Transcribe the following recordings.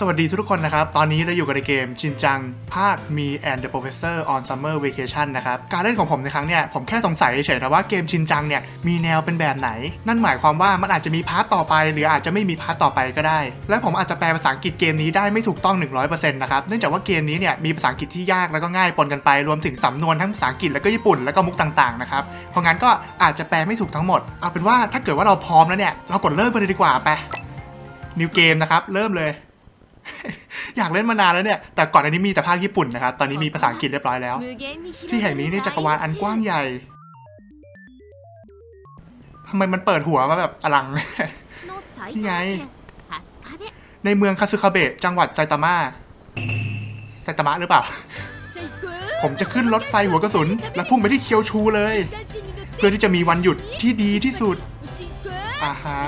สวัสดีทุกคนนะครับ ตอนนี้เราอยู่กันในเกมชินจัง ภาค Me and the Professor on Summer Vacation นะครับ การเล่นของผมในครั้งเนี้ยผมแค่สงสัยเฉยๆนะว่าเกมชินจังเนี่ย มีแนวเป็นแบบไหน นั่นหมายความว่ามันอาจจะมีพาร์ตต่อไป หรืออาจจะไม่มีพาร์ตต่อไปก็ได้ และผมอาจจะแปลภาษาอังกฤษเกมนี้ได้ไม่ถูกต้อง 100%นะครับ เนื่องจากว่าเกมนี้เนี่ยมีภาษาอังกฤษที่ยากแล้วก็ง่ายปนกันไป รวมถึงสำนวนทั้งภาษาอังกฤษแล้วก็ญี่ปุ่นแล้วก็มุกต่างๆนะครับ เพราะงั้นก็อาจจะแปลไม่ถูกทั้งหมด เอาเป็นว่าถ้าเกิดว่าเราพร้อมแล้วเนี่ยเรากดเริ่มกันเลยดีกว่าไปนิวเกมนะครับเริ่มเลย อยากเล่นมานานแล้วเนี่ย แต่ก่อนอันนี้มีแต่ภาคญี่ปุ่นนะครับ ตอนนี้มีภาษาอังกฤษเรียบร้อยแล้ว ที่ที่แห่แห่งงนี้นี้นี่นี่จัจักกรรวาวาลลอัอันนกกว้าว้างงใหใหญ่ญ่ทำไมมันเปิดหัวมาแบบอลัง นี่ไง ในเมืองคาซึคาเบะจังหวัดไซตามะ ไซตามะหรือเปล่า ผมจะขึ้นรถไฟหัวกระสุน และพุ่งไปที่เคียวชูเลย เพื่อที่จะมีวันหยุดที่ดีที่สุด อ่าฮะ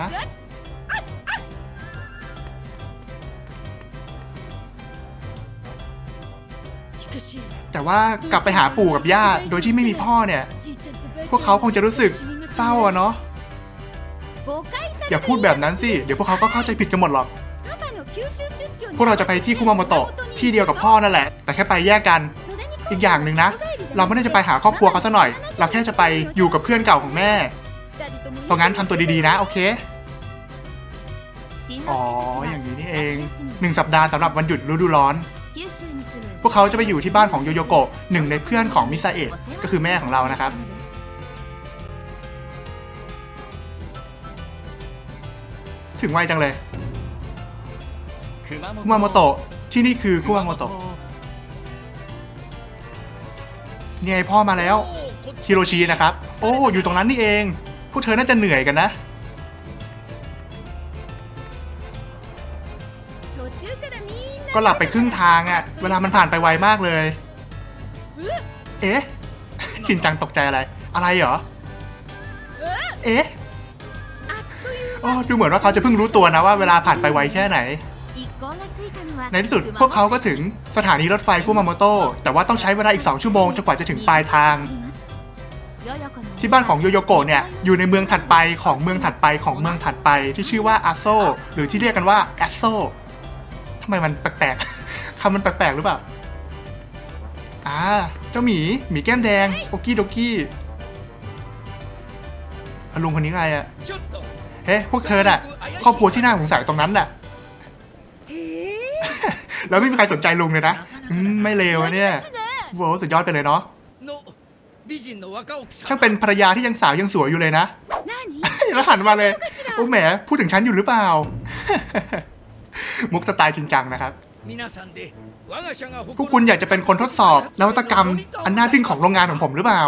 แต่ว่ากลับไปหาปู่กับย่าโดยที่ไม่มีพ่อเนี่ย พวกเขาคงจะรู้สึกเศร้าอะเนาะอย่าพูดแบบนั้นสิ เดี๋ยวพวกเขาก็เข้าใจผิดกันหมดหรอก พวกเราจะไปที่คุมาโมโตะที่เดียวกับพ่อนั่นแหละ แต่แค่ไปแยกกัน อีกอย่างหนึ่งนะ เราไม่ได้จะไปหาครอบครัวเขาซะหน่อย เราแค่จะไปอยู่กับเพื่อนเก่าของแม่ เพราะงั้นทำตัวดีๆนะ โอเค อ๋อ อย่างนี้นี่เอง หนึ่งสัปดาห์สำหรับวันหยุดฤดูร้อน พวกเขาจะไปอยู่ที่บ้านของโยโยโกะหนึ่งในเพื่อนของมิซาเอะก็คือแม่ของเรานะครับ ถึงไวจังเลยคุมาโมโตะที่นี่คือคุมาโมโตะนี่ไงพ่อมาแล้วฮิโรชินะครับ โอ้ อยู่ตรงนั้นนี่เอง พวกเธอน่าจะเหนื่อยกันนะ ก็หลับไปครึ่งทางอะ่ะ เวลามันผ่านไปไวมากเลย เอ๊ะ ชินจังตกใจอะไร อะไรเหรอ เอ๊ะโอ้ดูเหมือนว่าเขาจะเพิ่งรู้ตัวนะว่าเวลาผ่านไปไวแค่ไหน ในที่สุดพวกเขาก็ถึงสถานีรถไฟคุมาโมโตแต่ว่าต้องใช้เวลาอีก 2 ชั่วโมงจนกว่าจะถึงปลายทาง ที่บ้านของโยโยโกะเนี่ยอยู่ในเมืองถัดไปของเมืองถัดไปของเมืองถัดไปที่ชื่อว่าอาโซหรือที่เรียกกันว่าแอโซำไมมันแปลกๆคำมันแปลกๆหรือเปล่าอ่าเจ้าหมีหมีแก้มแดงโอกี้โดกี้อะลุงคนนี้ไงอะเฮ้พวกเธอน่ะครอบครัวที่น่าสงสัยตรงนั้นน่ะแล้วไม่มีใครสนใจลุงเลยนะอืมไม่เลวอะเนี่ยโว้สุดยอดไปเลยเนาะช่างเป็นภรรยาที่ยังสาวยังสวยอยู่เลยนะแล้วหันมาเลย โอ้แหมพูดถึงฉันอยู่หรือเปล่า มุกสไตล์จริงจังนะครับ พวกคุณอยากจะเป็นคนทดสอบนวัตกรรมอันน่าทึ่งของโรงงานของผมหรือเปล่า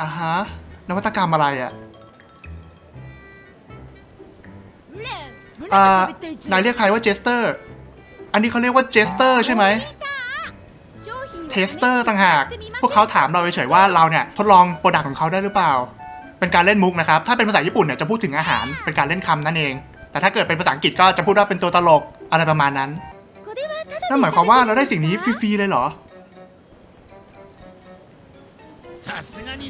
อ่าฮะนวัตกรรมอะไรอะ่ะอ่านายเรียกใครว่าเจสเตอร์ อันนี้เขาเรียกว่าเจสเตอร์ใช่ไหมเทสเตอร์ต่างหาก พวกเขาถามเราเฉยๆว่าเราเนี่ยทดลองโปรดักต์ของเขาได้หรือเปล่า เป็นการเล่นมุกนะครับ ถ้าเป็นภาษาญี่ปุ่นเนี่ยจะพูดถึงอาหาร เป็นการเล่นคำนั่นเอง แต่ถ้าเกิดเป็นภาษาอังกฤษก็จะพูดว่าเป็นตัวตลกอะไรประมาณนั้น นั่นหมายความว่าเราได้สิ่งนี้ฟรีๆเลยเหรอ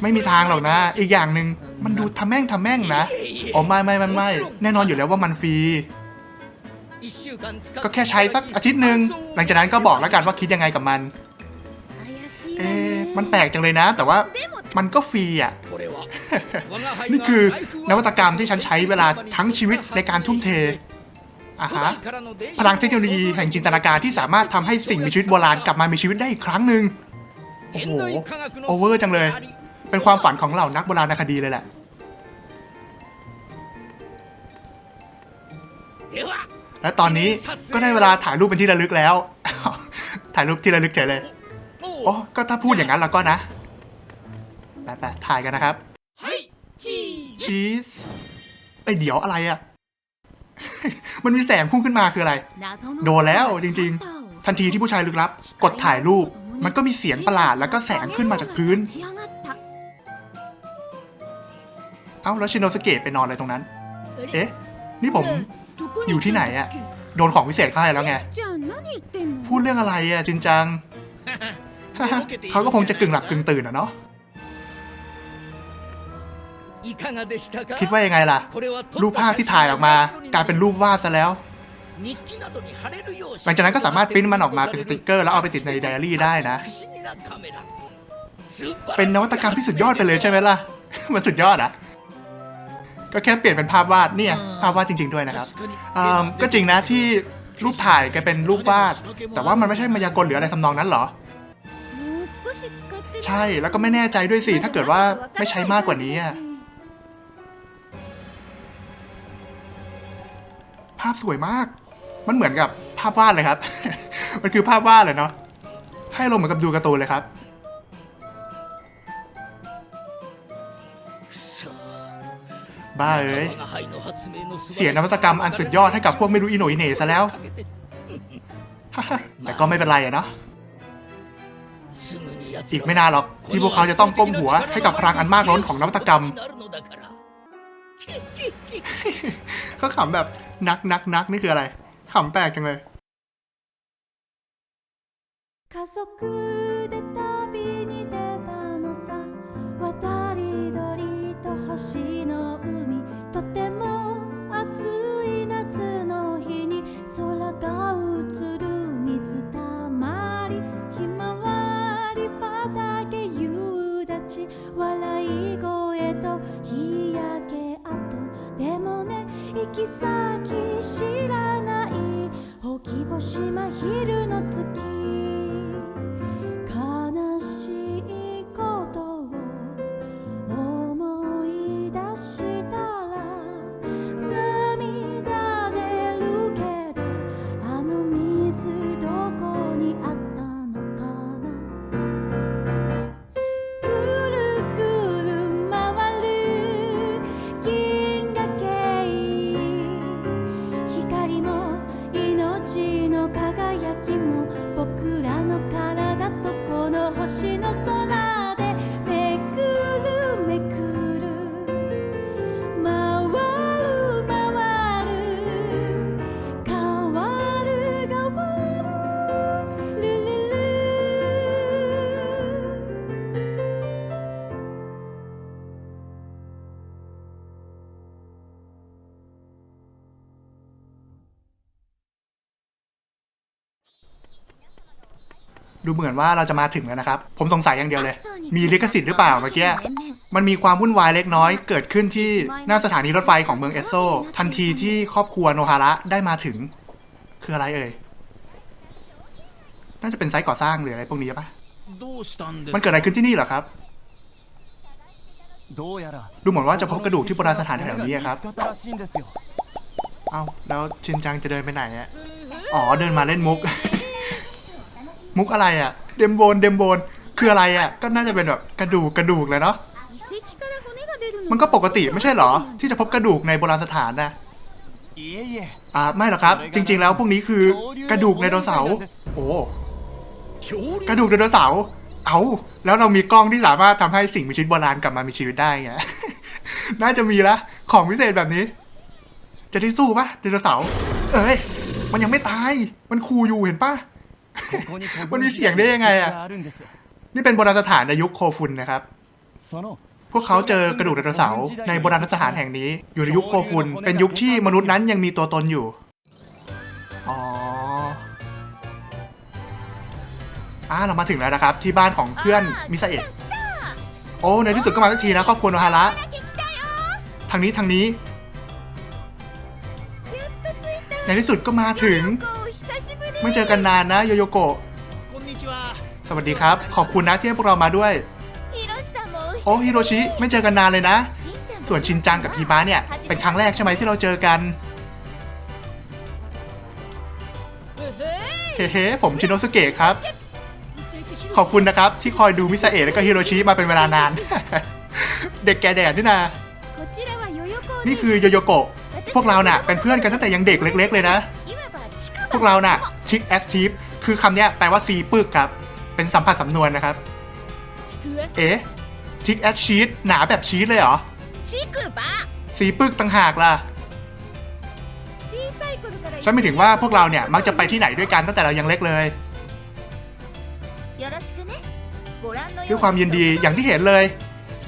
ไม่มีทางหรอกนะ อีกอย่างหนึ่งมันดูทำแม่งทำแม่งนะอ๋อไม่ไม่ไม่ไม่แน่นอนอยู่แล้วว่ามันฟรี ก็แค่ใช้สักอาทิตย์หนึ่งหลังจากนั้นก็บอกแล้วกันว่าคิดยังไงกับมัน เอ๊ะมันแปลกจังเลยนะ แต่ว่า มันก็ฟรีอะ นี่คือนวัตกรรมที่ฉันใช้เวลาทั้งชีวิตในการทุ่มเทอะฮะพลังเทคโนโลยีแห่งจินตนาการที่สามารถทำให้สิ่งมีชีวิตโบราณกลับมามีชีวิตได้อีกครั้งหนึ่งโอ้โหโอเวอร์จังเลย เป็นความฝันของเหล่านักโบราณคดีเลยแหละและตอนนี้ก็ได้เวลาถ่ายรูปเป็นที่ระลึกแล้ว ถ่ายรูปที่ระลึกเฉยเลย โอ้ก็ถ้าพูดอย่างนั้นเราก็นะ ไปไปถ่ายกันนะครับชีสไอยเดี๋ยวอะไรอะมันมีแสงพุ่งขึ้นมาคืออะไร โดนแล้วจริงทันทีที่ผู้ชายลึกลับ กดถ่ายรูป มันก็มีเสียงประหลาดแล้วก็แสงขึ้นมาจากพื้น เอ้าแล้วชินโนสเกะไปนอนอะไรตรงนั้น เอ๊ะ นี่ผมอยู่ที่ไหนอะโดนของวิเศษเข้าให้แล้วไง พูดเรื่องอะไรอะจินจัง เขาก็คงจะกึ่งหลับกึ่งตื่นอะเนาะ คิดว่ายังไงล่ะ รูปภาพที่ถ่ายออกมากลายเป็นรูปวาดซะแล้ว หลังจากนั้นก็สามารถปริ้นมันออกมาเป็นสติกเกอร์ แล้วเอาไปติดในไดอารี่ได้นะ เป็นนวัตกรรมที่สุดยอดไปเลยใช่ไหมล่ะ มันสุดยอดอะก็แค่เปลี่ยนเป็นภาพวาดเนี่ยภาพวาดจริง ๆด้วยนะครับก็จริงนะที่รูปถ่ายกลายเป็นรูปวาด แต่ว่ามันไม่ใช่มายากลหรืออะไรทำนองนั้นหรอ ใช่แล้วก็ไม่แน่ใจด้วยสิถ้าเกิดว่าไม่ใช้มากกว่านี้อะ ภาพสวยมาก มันเหมือนกับภาพวาดเลยครับ มันคือภาพวาดเลยเนาะ ให้ลงเหมือนกับดูการ์ตูนเลยครับ บ้าเอ้ย เสียนวัตกรรมอันสุดยอดให้กับพวกไม่รู้อิโนอิเน่ซะแล้ว แต่ก็ไม่เป็นไรอะเนาะอีกไม่นานหรอกที่พวกเขาจะต้องก้มหัวให้กับพลังอันมากล้นของนวัตกรรม เขาขำแบบ นักนักนักนี่คืออะไรขำแปลกจังเลย 家族で旅に出たのさ渡り鳥と星の海とても暑い หมือนว่าเราจะมาถึงแล้วนะครับ ผมสงสัยอย่างเดียวเลย มีลิขสิทธิ์หรือเปล่าเมื่อกี้มันมีความวุ่นวายเล็กน้อยเกิดขึ้นที่หน้าสถานีรถไฟของเมืองเอสโซ ทันทีที่ครอบครัวโนฮาระได้มาถึง คืออะไรเอ่ยน่าจะเป็นไซต์ก่อสร้างหรืออะไรพวกนี้ปะมันเกิดอะไรขึ้นที่นี่เหรอครับดูเหมือนว่าจะพบกระดูกที่โบราณสถานแถวนี้ครับเอาแล้วชินจังจะเดินไปไหนอะอ๋อเดินมาเล่นมุก มุกอะไรอะ เดมโบน เดมโบน คืออะไรอะ ก็น่าจะเป็นแบบกระดูกกระดูกเลยเนาะ มันก็ปกติไม่ใช่เหรอ ที่จะพบกระดูกในโบราณสถานนะอ่าไม่หรอกครับ จริง ๆ แล้วพวกนี้คือกระดูกไดโนเสาร์โอ้กระดูกไดโนเสาร์เอาแล้วเรามีกล้องที่สามารถทำให้สิ่งมีชีวิตโบราณกลับมามีชีวิตได้ไงน่าจะมีละของพิเศษแบบนี้ จะได้สู้ปะไดโนเสาร์เอ้ย มันยังไม่ตาย มันคูอยู่เห็นปะ มันมีเสียงได้ยังไงอะ นี่เป็นโบราณสถานในยุคโคฟุนนะครับ พวกเขาเจอกระดูกไดโนเสาร์ในโบราณสถานแห่งนี้ อยู่ในยุคโคฟุน เป็นยุคที่มนุษย์นั้นยังมีตัวตนอยู่ อ๋ออ่าเรามาถึงแล้วนะครับ ที่บ้านของเพื่อนมิซาเอะโอ้ ในที่สุดก็มาสักทีแล้วครอบครัวโนฮาระ ทางนี้ทางนี้ ในที่สุดก็มาถึง ไม่เจอกันนานนะโยโยโกะสวัสดีครับ ขอบคุณนะที่ให้พวกเรามาด้วย โอ้ฮิโรชิไม่เจอกันนานเลยนะ ส่วนชินจังกับฮีบาเนี่ย เป็นครั้งแรกใช่ไหมที่เราเจอกัน เฮ้เฮผมชินโนสเกะครับ ขอบคุณนะครับ ที่คอยดูมิซาเอะและก็ฮิโรชิมาเป็นเวลานาน เด็กแก่แดดนี่นะนี่คือโยโยโกะพวกเราน่ะเป็นเพื่อนกันตั้งแต่ยังเด็กเล็ก ๆ เลยนะ พวกเราน่ะ ชิกแอสชีฟคือคำนี้แปลว่าซีปึกครับ เป็นสัมผัสสำนวนนะครับ เอ๊ชิกแอสชีสหนาแบบชีสเลยเหรอซีปึกต่างหากล่ะฉันไม่ถึงว่าพวกเราเนี่ยมักจะไปที่ไหนด้วยกันตั้งแต่เรายังเล็กเลยด้วยความยินดีอย่างที่เห็นเลย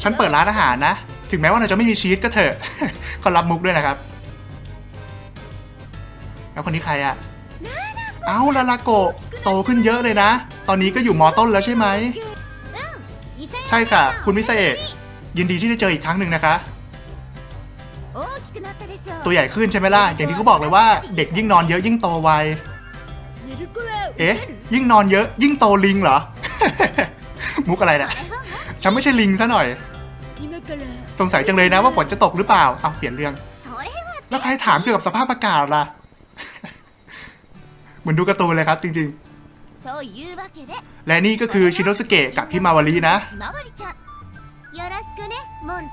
ฉันเปิดร้านอาหารนะ ถึงแม้ว่าเราจะไม่มีชีสก็เถอะเขารับมุกด้วยนะครับ แล้วคนนี้ใครอะ เอ้าลาลาโกะโตขึ้นเยอะเลยนะ ตอนนี้ก็อยู่มอต้นแล้วใช่ไหม ใช่ค่ะ คุณมิเซเอะยินดีที่ได้เจออีกครั้งหนึ่งนะคะ ตัวใหญ่ขึ้นใช่ไหมล่ะ อย่างที่เขาบอกเลยว่าเด็กยิ่งนอนเยอะยิ่งโตไว เอ๊ะ ยิ่งนอนเยอะ ยิ่งโตลิงเหรอ มุกอะไรนี่ยฉันไม่ใช่ลิงซะหน่อย สงสัยจังเลยนะว่าฝนจะตกหรือเปล่า เอาเปลี่ยนเรื่อง แล้วใครถามเกี่ยวกับสภาพอากาศล่ะ มือนดูการ์ตูนเลยครับจริงๆ และนี่ก็คือชินโนสเกะกับพี่มาวารีนะ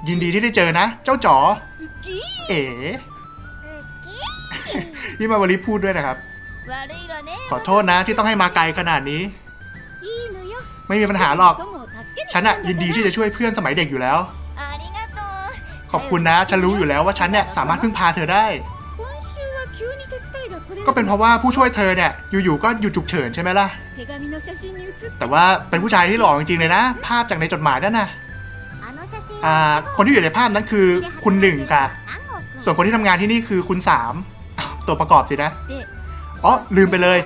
ยินดีที่ได้เจอนะ เจ้าจ๋อ เอ๋พี่มาวารีพูดด้วยนะครับ ขอโทษนะที่ต้องให้มาไกลขนาดนี้ ไม่มีปัญหาหรอก ฉันอะยินดีที่จะช่วยเพื่อนสมัยเด็กอยู่แล้ว ขอบคุณนะ ฉันรู้อยู่แล้วว่าฉันเนี่ยสามารถพึ่งพาเธอได้ ก็เป็นเพราะว่าผู้ช่วยเธอเนี่ยอยู่ๆก็หยุดฉุกเฉินใช่ไหมล่ะ แต่ว่าเป็นผู้ชายที่หล่อจริงๆเลยนะ ภาพจากในจดหมายนั่นนะอ่าคนที่อยู่ในภาพนั้นคือคุณหนึ่งค่ะ ส่วนคนที่ทำงานที่นี่คือคุณสามตัวประกอบสินะอ๋อลืมไปเลย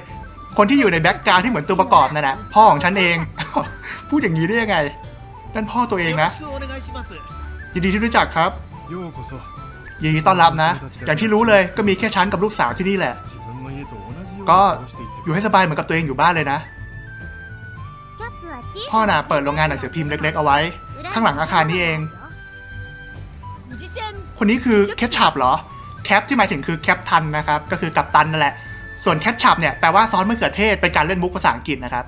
คนที่อยู่ในแบ็กกราวที่เหมือนตัวประกอบนั่นแหละพ่อของฉันเอง พูดอย่างนี้ได้ยังไงนั่นพ่อตัวเองนะยินดีที่รู้จักครับยินดีต้อนรับนะ อย่างที่รู้เลยก็มีแค่ฉันกับลูกสาวที่นี่แหละ ก็อยู่ให้สบายเหมือนกับตัวเองอยู่บ้านเลยนะ พ่ออนาเปิดโรงงานหนังสือพิมพ์เล็กๆ เอาไว้ข้างหลังอาคารนี่เองคนนี้คือแคชชับเหรอ แคปที่หมายถึงคือแคปทันนะครับ ก็คือกัปตันนั่นแหละ ส่วนแคชชับเนี่ยแปลว่าซอสมะเขือเทศเป็นการเล่นมุกภาษาอังกฤษนะครับ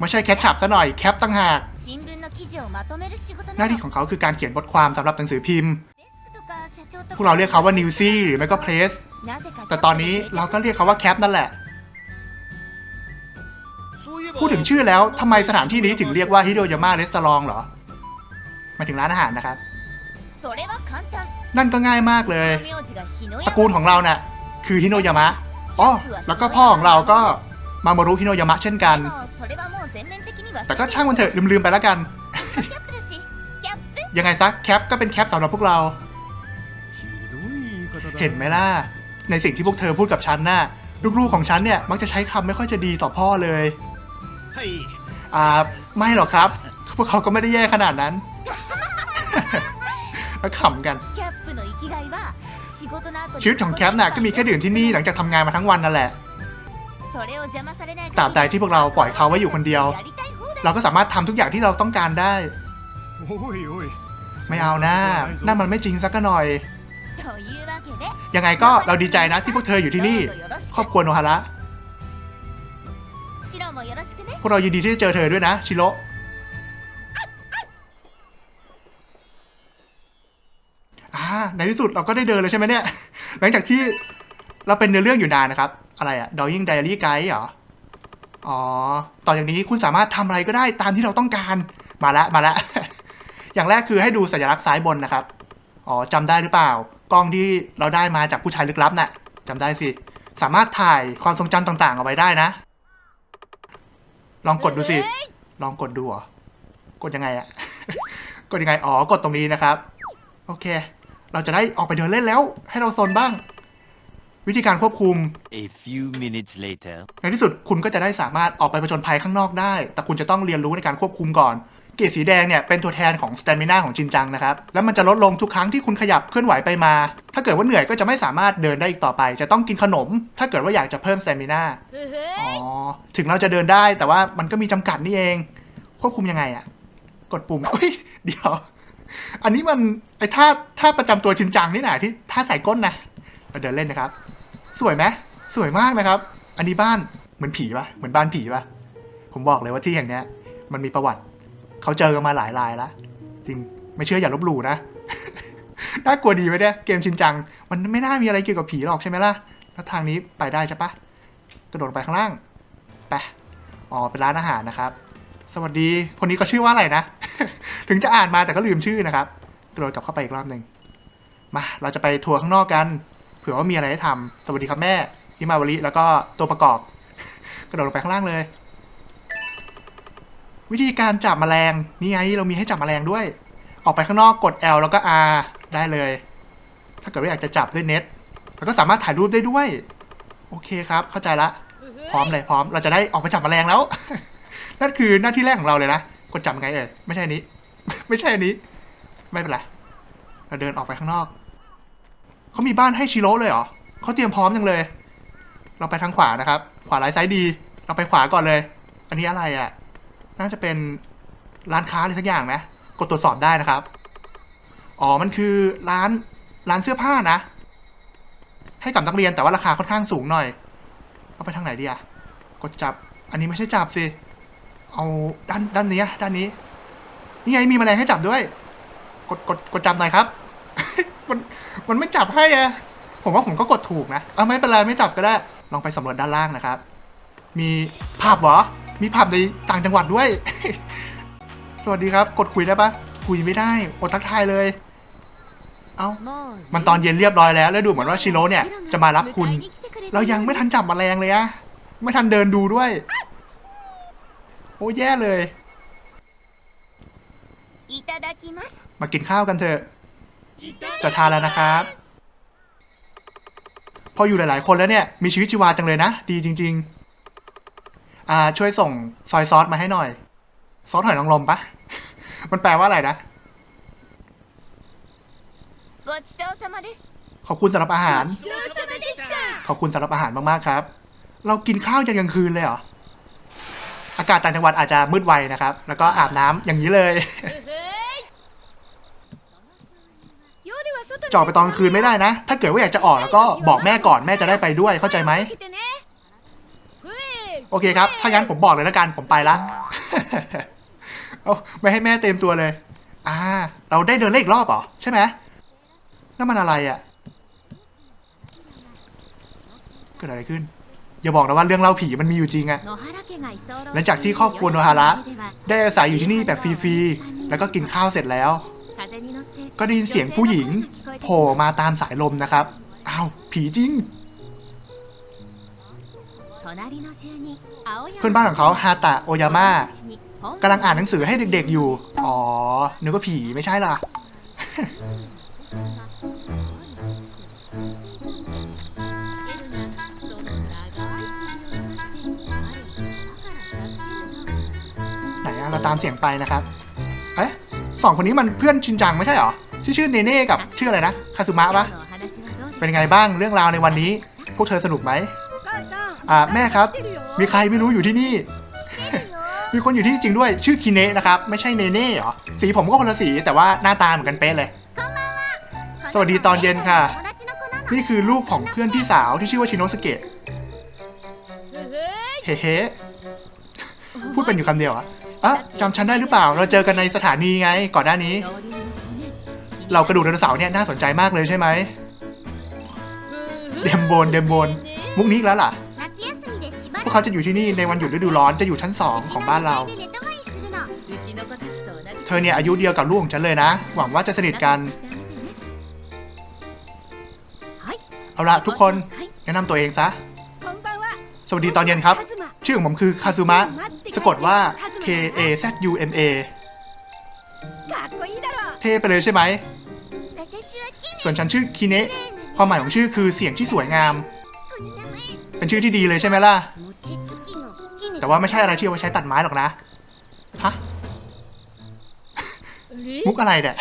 ไม่ใช่แคแชชัชับซะหน่อยแคปตั้งหากหน้าที่ของเขาคือการเขียนบทความสำหรับหนังสือพิมพ์พวกเราเรียกเขาว่านิวซี่หรือไม่ก็เพรส แต่ตอนนี้เราก็เรียกเขาว่าแคปนั่นแหละ พูดถึงชื่อแล้วทำไมสถานที่นี้ถึงเรียกว่าฮิโดยามะเรสตอรองเหรอมาถึงร้านอาหารนะครับ นั่นก็ง่ายมากเลย ตระกูลของเราเนะ่ะคือฮิโนยามะอ๋อแล้วก็พ่อของเราก็มามารุฮิโนยามะเช่นกัน แต่ก็ช่างมันเถอะลืมๆไปแล้วกัน ยังไงซะแคปก็เป็นแคปสำหรับพวกเรา เห็นไหมล่ะ ในสิ่งที่พวกเธอพูดกับฉันนะ่ะลูกๆของฉันเนี่ยมักจะใช้คำไม่ค่อยจะดีต่อพ่อเลยเอ่าไม่หรอกครับ พวกเขาก็ไม่ได้แย่ขนาดนั้น แล้วขำกัน ชีวิตของแคปน่ะก็มีแค่ดื่มที่นี่หลังจากทำงานมาทั้งวันนั่นแหละตราบใดที่พวกเราปล่อยเขาไว้อยู่คนเดียว เราก็สามารถทำทุกอย่างที่เราต้องการได้ ไม่เอานะนั่นมันไม่จริงสักหน่อย ยังไงก็เราดีใจนะที่พวกเธออยู่ที่นี่ ครอบครัวโนฮาระ พวกเรายินดีที่จะเจอเธอด้วยนะ ชิโร่ในที่สุดเราก็ได้เดินเลยใช่ไหมเนี่ย หลังจากที่เราเป็นเนื้อเรื่องอยู่นานนะครับ อะไรอะดอยิงได Diary Guide เหรอ อ๋อ ต่อจากนี้คุณสามารถทำอะไรก็ได้ตามที่เราต้องการ มาละ มาละ อย่างแรกคือให้ดูสัญลักษณ์ซ้ายบนนะครับ อ๋อจำได้หรือเปล่า กล้องที่เราได้มาจากผู้ชายลึกลับน่ะจำได้สิ สามารถถ่ายความทรงจำต่างๆ เอาไว้ได้นะ ลองกดดูสิ ลองกดดูเหรอ กดยังไงอะ กดยังไง อ๋อ กดตรงนี้นะครับ โอเค เราจะได้ออกไปเดินเล่นแล้ว ให้เราโซนบ้าง วิธีการควบคุม A few minutes later. ในที่สุดคุณก็จะได้สามารถออกไปผจญภัยข้างนอกได้ แต่คุณจะต้องเรียนรู้ในการควบคุมก่อนเกรดสีแดงเนี่ยเป็นตัวแทนของสเตมินาของจินจังนะครับ แล้วมันจะลดลงทุกครั้งที่คุณขยับเคลื่อนไหวไปมา ถ้าเกิดว่าเหนื่อยก็จะไม่สามารถเดินได้อีกต่อไป จะต้องกินขนม ถ้าเกิดว่าอยากจะเพิ่มสเตมินาอ๋อ ถึงเราจะเดินได้แต่ว่ามันก็มีจำกัดนี่เอง ควบคุมยังไงอะกดปุ่มอุ้ยเดี๋ยว อันนี้มันไอ้ท่าท่าประจำตัวชินจังนี่นะที่ท่าใส่ก้นนะไปเดินเล่นนะครับ สวยไหมสวยมากนะครับ อันนี้บ้านเหมือนผีปะเหมือนบ้านผีปะผมบอกเลยว่าที่แห่งเนี้ยมันมีประวัติ เขาเจอกันมาหลายรายแล้วจริงไม่เชื่ออย่าลบหลู่นะ น่ากลัวดีไหมเนี่ยเกมชินจัง มันไม่น่ามีอะไรเกี่ยวกับผีหรอกใช่ไหมล่ะแล้วทางนี้ไปได้ใช่ปะกระโดดไปข้างล่างไปอ๋อเป็นร้านอาหารนะครับ สวัสดีคนนี้ก็ชื่อว่าอะไรนะ ถึงจะอ่านมาแต่ก็ลืมชื่อนะครับ กระโดดกลับเข้าไปอีกรอบหนึ่งมาเราจะไปทัวร์ข้างนอกกัน เผื่อว่ามีอะไรให้ทำสวัสดีครับแม่พี่มาวลิแล้วก็ตัวประกอบ กระโดดลงไปข้างล่างเลย วิธีการจับแมลงนี่ไงเรามีให้จับแมลงด้วย ออกไปข้างนอกกด L แล้วก็ R ได้เลย ถ้าเกิดว่าอยากจะจับด้วยเน็ตแล้วก็สามารถถ่ายรูปได้ด้วย โอเคครับ เข้าใจละ พร้อมเลยพร้อม เราจะได้ออกไปจับแมลงแล้ว นั่นคือหน้าที่แรกของเราเลยนะกดจับยังไงเอ่ยไม่ใช่อันนี้ ไม่ใช่อันนี้ ไม่เป็นไรเราเดินออกไปข้างนอกเขามีบ้านให้ชิโร่เลยเหรอเขาเตรียมพร้อมยังเลย เราไปทางขวานะครับ ขวาไร้ซ้ายดี เราไปขวาก่อนเลย อันนี้อะไรอะ่ะ น่าจะเป็นร้านค้าอะไรสักอย่างไหมกดตรวจสอบได้นะครับ อ๋อ มันคือร้านร้านเสื้อผ้านะ ให้กับนักเรียนแต่ว่าราคาค่อนข้างสูงหน่อย เอาไปทางไหนดีอะกดจับ อันนี้ไม่ใช่จับสิ เอาด้านด้านนี้ด้านนี้ นี่ไงมีแมลงให้จับด้วย กดกดกดจับหน่อยครับ มันมันไม่จับให้อะผมว่าผมก็กดถูกนะ เอาไม่เป็นไรไม่จับก็ได้ ลองไปสำรวจด้านล่างนะครับ มีผับเหรอ มีผับในต่างจังหวัดด้วย สวัสดีครับ กดคุยได้ปะคุยไม่ได้อดทักทายเลย เอา้ามันตอนเย็นเรียบร้อยแล้ว แล้วดูเหมือนว่าชิโร่เนี่ยจะมารับคุณ เรายังไม่ทันจับมแมลงเลยอะไม่ทันเดินดูด้วย โอ้แย่เลย มากินข้าวกันเถอะ จะทานแล้วนะครับ พออยู่หลาย ๆ คนแล้วเนี่ย มีชีวิตชีวาจังเลยนะ ดีจริง ๆ อ่า ช่วยส่งซอยซอสมาให้หน่อย ซอสหอยนางรมปะ มันแปลว่าอะไรนะ ごちそうさまでし ขอบคุณสำหรับอาหาร ごちそうさまでした ขอบคุณสำหรับอาหารมาก ๆ ครับ เรากินข้าวยันกลางคืนเลยเหรอ อากาศต่างจังหวัดอาจจะมืดไวนะครับ แล้วก็อาบน้ำอย่างนี้เลย 夜は外に จะออกไปตอนกลางคืนไม่ได้นะ ถ้าเกิดว่าอยากจะออกแล้วก็บอกแม่ก่อนแม่จะได้ไปด้วย เข้าใจไหม 開けてねふえ โอเคครับ ถ้างั้นผมบอกเลยแล้วกัน ผมไปละ เอาไม่ให้แม่เต็มตัวเลย อ่า เราได้เดินเล่นอีกรอบเหรอ ใช่ไหมนั่นมันอะไรอะ่ะ เกิดอะไรขึ้น อย่าบอกนะว่าเรื่องเล่าผีมันมีอยู่จริงอะหลังจากที่ครอบครัวโนฮาระ ได้อาศัยอยู่ที่นี่แบบฟรีๆ แล้วก็กินข้าวเสร็จแล้ว ก็ได้ยินเสียงผู้หญิงโผล่มาตามสายลมนะครับ อ้าว ผีจริง เพื่อนบ้านของเขาฮาตะโอยาม่ากำลังอ่านหนังสือให้เด็กๆอยู่ อ๋อ นึกว่าผีไม่ใช่ล่ะไหนอะเราตามเสียงไปนะครับ เอ๊ะสองคนนี้มันเพื่อนชินจังไม่ใช่หรอ ชื่อชื่อเนเน่กับชื่ออะไรนะ คาซึมะปะเป็นไงบ้างเรื่องราวในวันนี้ พวกเธอสนุกไหม อ่าแม่ครับ มีใครไม่รู้อยู่ที่นี่ มีคนอยู่ที่จริงด้วยชื่อคิเนะนะครับ ไม่ใช่เนเน่เหรอสีผมก็คนละสีแต่ว่าหน้าตาเหมือนกันเป๊ะเลย สวัสดีตอนเย็นค่ะ นี่คือลูกของเพื่อนพี่สาวที่ชื่อว่าชิโนสเกตเฮ้เฮพูดเป็นอยู่คำเดียวอะอะจำฉันได้หรือเปล่า เราเจอกันในสถานีไงก่อนหน้านี้ เรากระดูกไดโนเสาร์เนี่ยน่าสนใจมากเลยใช่ไหม เดมโบนเดมโบนมุกนี้แล้วล่ะ วกเขาจะอยู่ที่นี่ในวันหยุดฤดูร้อนจะอยู่ชั้น 2 ของบ้านเรา เธอเนี่ยอายุเดียวกับลูกของฉันเลยนะ หวังว่าจะสนิทกัน เอาละทุกคนแนะนำตัวเองซะ สวัสดีตอนเย็นครับ ชื่อของผมคือคาซูมะ สะกดว่า K A Z U M A เท่ไปเลยใช่ไหม ส่วนฉันชื่อคิเนะความหมายของชื่อคือเสียงที่สวยงาม เป็นชื่อที่ดีเลยใช่ไหมล่ะ แต่ว่าไม่ใช่อะไรที่เอาไว้ใช้ตัดไม้หรอกนะ ฮะ มุกอะไรเนี่ย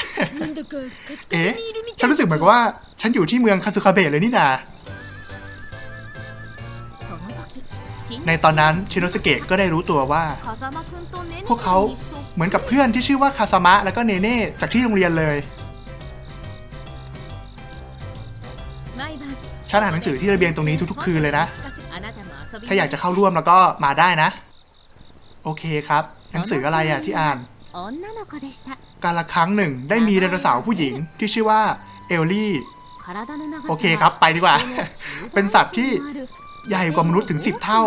เอ๊ะ ฉันรู้สึกเหมือนกับว่า ฉันอยู่ที่เมืองคาซุคาเบะเลยนี่นา ในตอนนั้นชิโนสเกะก็ได้รู้ตัวว่า พวกเขาเหมือนกับเพื่อนที่ชื่อว่าคาซามะแล้วก็เนเน่จากที่โรงเรียนเลยฉันอ่านหนังสือที่ระเบียงตรงนี้ทุกๆคืนเลยนะ ถ้าอยากจะเข้าร่วมแล้วก็มาได้นะ โอเคครับ หนังสืออะไรอะที่อ่าน การละครั้งหนึ่งได้มีไดโนเสาร์ผู้หญิงที่ชื่อว่าเอลลี่ โอเคครับไปดีกว่า เป็นสัตว์ที่ใหญ่กว่ามนุษย์ถึง 10 เท่า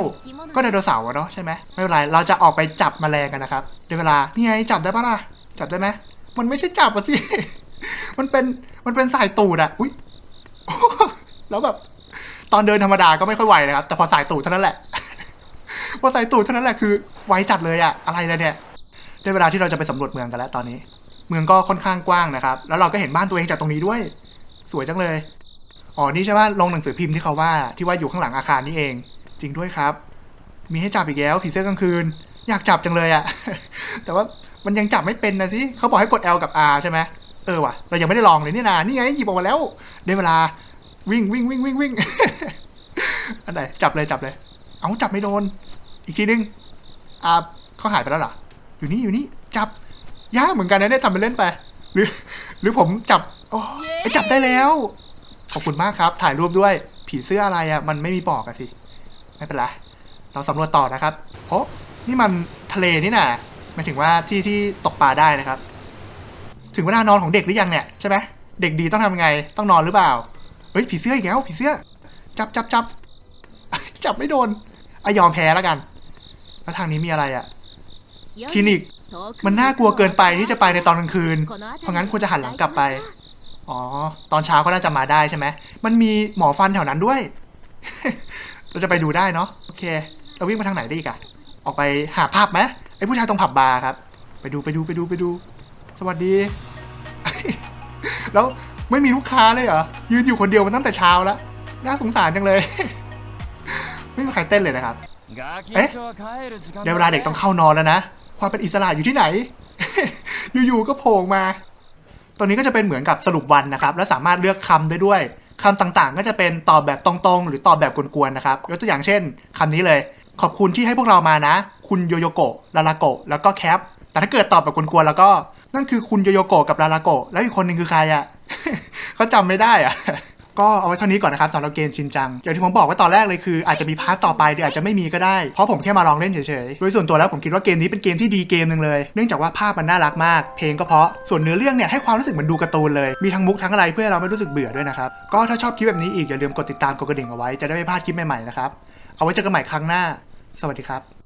ก็ไดโนเสาร์อะเนาะใช่ไหมไม่เป็นไร เราจะออกไปจับแมลงกันนะครับในเวลา นี่ไงจับได้ปะล่ะ จับได้ไหม มันไม่ใช่จับอะสิ มันเป็น มันเป็นสายตูดอะอุ้ยแล้วแบบ ตอนเดินธรรมดาก็ไม่ค่อยไหวนะครับ แต่พอสายตูดเท่านั้นแหละ พอสายตูดเท่านั้นแหละคือไวจัดเลยอะอะไรเลยเนี่ย ได้เวลาที่เราจะไปสำรวจเมืองกันแล้วตอนนี้ เมืองก็ค่อนข้างกว้างนะครับ แล้วเราก็เห็นบ้านตัวเองจากตรงนี้ด้วย สวยจังเลย อ๋อ นี่ใช่ป่ะลงหนังสือพิมพ์ที่เขาว่าที่ว่าอยู่ข้างหลังอาคารนี่เอง จริงด้วยครับ มีให้จับอีกแล้วผีเสื้อกลางคืน อยากจับจังเลยอะแต่ว่ามันยังจับไม่เป็นนะสิเขาบอกให้กด L กับ R ใช่ไหมเออว่ะ เรายังไม่ได้ลองเลยนี่นานี่ไงหยิบออกมาแล้ว ได้เวลา วิ่งวิ่งวิ่งวิ่งวิ่งอันไหนจับเลยจับเลย เอาจับไม่โดน อีกทีนึงอ่าเขาหายไปแล้วเหรออยู่นี่อยู่นี่จับยากเหมือนกันนะเนี่ยทำเป็นเล่นไป หรือ หรือผมจับโอ้ไอยจับได้แล้วขอบคุณมากครับ ถ่ายรูปด้วย ผีเสื้ออะไรอะ่ะ มันไม่มีปอกอะสิ ไม่เป็นไร เราสำรวจต่อนะครับโอ้นี่มันทะเลนี่น่ะหมายถึงว่าที่ที่ตกปลาได้นะครับ ถึงเวลานอนของเด็กหรือยังเนี่ยใช่ไหม เด็กดีต้องทำไง ต้องนอนหรือเปล่า เฮ้ยผีเสื้ออีกแล้วผีเสื้อ จับจับจับจับไม่โดนอะยอมแพ้แล้วกัน แล้วทางนี้มีอะไรอะคลินิก มันน่ากลัวเกินไปที่จะไปในตอนกลางคืน เพราะงั้นควรจะหันหลังกลับไป อ๋อ ตอนเช้าก็น่าจะมาได้ใช่ไหม มันมีหมอฟันแถวนั้นด้วย เราจะไปดูได้เนาะ โอเค เราวิ่งไปทางไหนได้อีกอะออกไปหาภาพไหมไอ้ผู้ชายตรงผับบาร์ครับ ไปดูไปดูไปดูไปดู สวัสดี แล้ว ไม่มีลูกค้าเลยเหรอ ยืนอยู่คนเดียวมันตั้งแต่เช้าแล้ว น่าสงสารจังเลย ไม่มีใครเต้นเลยนะครับ เอ๊ะในเวลาเด็กต้องเข้านอนแล้วนะ ความเป็นอิสระอยู่ที่ไหน อยู่ๆก็โผล่มาตอนนี้ก็จะเป็นเหมือนกับสรุปวันนะครับ และสามารถเลือกคำได้ด้วยคำต่างๆ ก็จะเป็นตอบแบบตรงๆ หรือตอบแบบกวนๆนะครับ ยกตัวอย่างเช่น คำนี้เลย ขอบคุณที่ให้พวกเรามานะ คุณโยโยโกะ ลาลาโกะ แล้วก็แคป แต่ถ้าเกิดตอบแบบกวนๆ แล้วก็ นั่นคือคุณโยโยโกะกับลาลาโกะ แล้วอีกคนหนึ่งคือใครอะ เขาจำไม่ได้อะก็เอาไว้เท่านี้ก่อนนะครับสำหรับเกมชินจัง อย่างที่ผมบอกไว้ตอนแรกเลยคืออาจจะมีพาร์ทต่อไปหรืออาจจะไม่มีก็ได้ เพราะผมแค่มาลองเล่นเฉยๆ โดยส่วนตัวแล้วผมคิดว่าเกมนี้เป็นเกมที่ดีเกมหนึ่งเลย เนื่องจากว่าภาพมันน่ารักมาก เพลงก็เพราะ ส่วนเนื้อเรื่องเนี่ยให้ความรู้สึกเหมือนดูการ์ตูนเลย มีทั้งมุกทั้งอะไรเพื่อเราไม่รู้สึกเบื่อด้วยนะครับ ก็ถ้าชอบคลิปแบบนี้อีกอย่าลืมกดติดตามกดกระดิ่งเอาไว้จะได้ไม่พลาดคลิปใหม่ๆนะครับ เอาไว้เจอกันใหม่ครั้งหน้า สวัสดีครับ